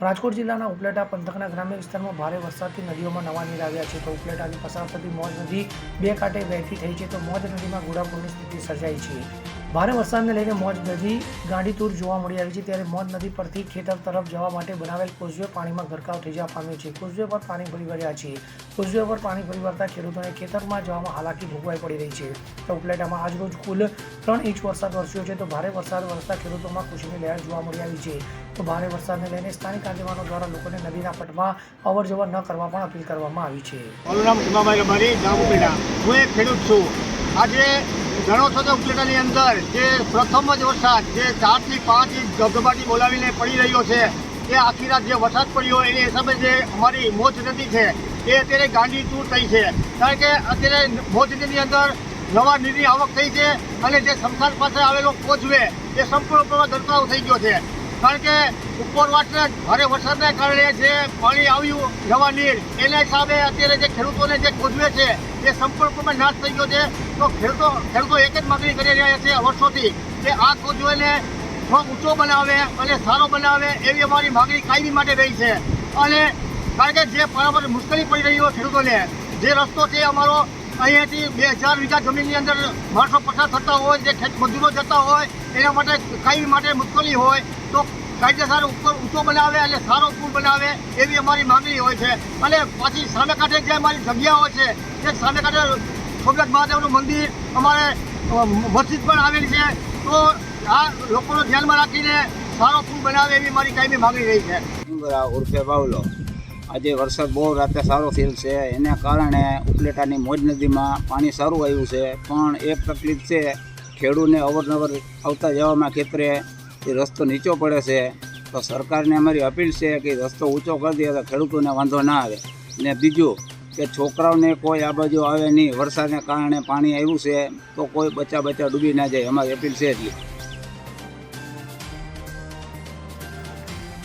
રાજકોટ જિલ્લાના ઉપલેટા પંથકના ગ્રામ્ય વિસ્તારમાં ભારે વરસાદથી નદીઓમાં નવા નીર આવ્યા છે. તો ઉપલેટાની પસાર થતી મોજ નદી બે કાંઠે વહેતી થઈ છે તો મોજ નદીમાં ઘોડાપૂરની સ્થિતિ સર્જાઈ છે. ભારે વરસાદને લઈને મોજ નદી ગાંડીતુર જોવા મળી આવી છે ત્યારે મોજ નદી પરથી ખેતર તરફ જવા માટે બનાવેલ કોઝવે પાણીમાં ગરકાવ થઈ જવા પામ્યો છે. કોઝવે પર પાણી ભરી વળ્યા છે. કોઝવે પર પાણી ભરી વળતા ખેડૂતોને ખેતરમાં જવામાં હાલાકી ભોગવાઈ પડી રહી છે. તો ઉપલેટામાં આજરોજ કુલ ત્રણ ઇંચ વરસાદ વરસ્યો છે. તો ભારે વરસાદ વરસતા ખેડૂતોમાં ખુશીની લહેર જોવા મળી આવી છે. તો ભારે વરસાદને લઈને સ્થાનિક આગેવાનો દ્વારા લોકોને નદીના પટમાં અવર જવર ન કરવા પણ અપીલ કરવામાં આવી છે. ખેડૂત છું. આજે જાણો છો કે ઉપલેટાની અંદર જે પ્રથમ જ વરસાદ, જે ચારથી પાંચ ઇંચ ધબધબાટી બોલાવીને પડી રહ્યો છે, એ આખી રાત જે વરસાદ પડ્યો એની હિસાબે જે અમારી મોજ નદી છે, એ અત્યારે ગાંડી તૂર થઈ છે. કારણ કે અત્યારે મોજ નદીની અંદર નવા નીરની આવક થઈ છે અને જે સંસાર પાસે આવેલો કોચવે એ સંપૂર્ણપણે ગરકાવ થઈ ગયો છે. કારણ કે ઉપરવાસને ભારે વરસાદને કારણે જે પાણી આવ્યું નવા નીર, એના હિસાબે અત્યારે જે ખેડૂતોને જે ખોદવે છે, એ સંપૂર્ણપણે નાશ થઈ ગયો છે. તો ખેડૂતો ખેડૂતો એક જ માગણી કરી રહ્યા છે વર્ષોથી કે આ ખોદવેને થોડો ઊંચો બનાવે અને સારો બનાવે એવી અમારી માગણી કાયમી માટે રહી છે. અને કારણ કે જે બરાબર મુશ્કેલી પડી રહી હોય ખેડૂતોને, જે રસ્તો છે અમારો અહીંયાથી બે હજાર વીઘા જમીનની અંદર માણસો પસાર થતા હોય, જે ખેત મજૂરો જતા હોય, એના માટે કાયમી માટે મુશ્કેલી હોય, તો કાયદેસર ઉપર ઊંચો બનાવે અને સારો પુલ બનાવે એવી અમારી માંગણી હોય છે. અને પાછી સામે કાંઠે જે અમારી જગ્યાઓ છે તે સામે કાંઠે સોમનાથ મહાદેવનું મંદિર અમારે મસ્જિદ પણ આવેલી છે, તો આ લોકોને ધ્યાનમાં રાખીને સારો પુલ બનાવે એવી મારી કાયમી માંગણી રહી છે. ઉર્ફે બાવલો. આજે વરસાદ બહુ રાતે સારો થયેલ છે. એના કારણે ઉપલેટાની મોજ નદીમાં પાણી સારું આવ્યું છે. પણ એક તકલીફ છે, ખેડૂને અવરનવર આવતા જવામાં ખેતરે એ રસ્તો નીચો પડે છે. તો સરકારને અમારી અપીલ છે કે રસ્તો ઊંચો કરી દે તો ખેડૂતોને વાંધો ના આવે. ને બીજું કે છોકરાઓને કોઈ આ બાજુ આવે નહીં. વરસાદને કારણે પાણી આવ્યું છે, તો કોઈ બચ્ચા બચ્ચા ડૂબી ના જાય. અમારી અપીલ છે એટલી.